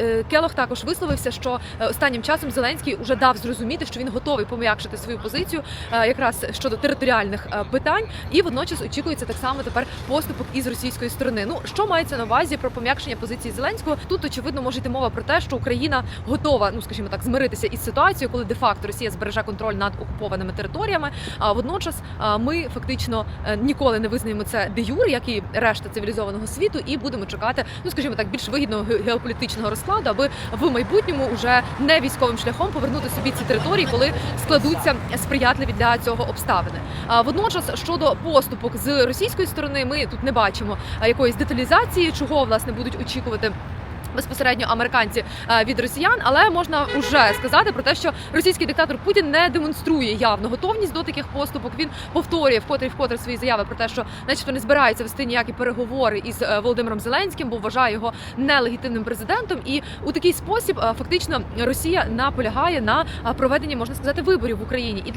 Е, Келох також висловився, що е, останнім часом Зеленський вже дав зрозуміти, що він готовий пом'якшити свою позицію е, якраз щодо територіальних питань, і водночас очікується так само тепер поступок із російської сторони. Ну що мається на увазі про пом'якшення позиції Зеленського? Тут очевидно може йти мова про те, що Україна готова, ну скажімо так, змиритися із ситуацією, коли де-факто Росія збереже контроль над окупованими територіями. А водночас ми фактично ніколи не визнаємо це де юр, як і решта цивілізованого світу, і будемо чекати, ну скажімо так, більш вигідного геополітичного розкладу, аби в майбутньому уже не військовим шляхом повернути собі ці території, коли складуться сприятливі для цього обставини. А водночас щодо поступок з російської сторони, ми тут не бачимо якоїсь деталізації, чого власне будуть очікувати. Безпосередньо американці е, від росіян, але можна вже сказати про те, що російський диктатор Путін не демонструє явно готовність до таких поступок. Він повторює вкотре вкотре свої заяви про те, що, начебто, не збирається вести ніякі переговори із е, Володимиром Зеленським, бо вважає його нелегітимним президентом. І у такий спосіб е, фактично Росія наполягає на проведенні, можна сказати, виборів в Україні. І для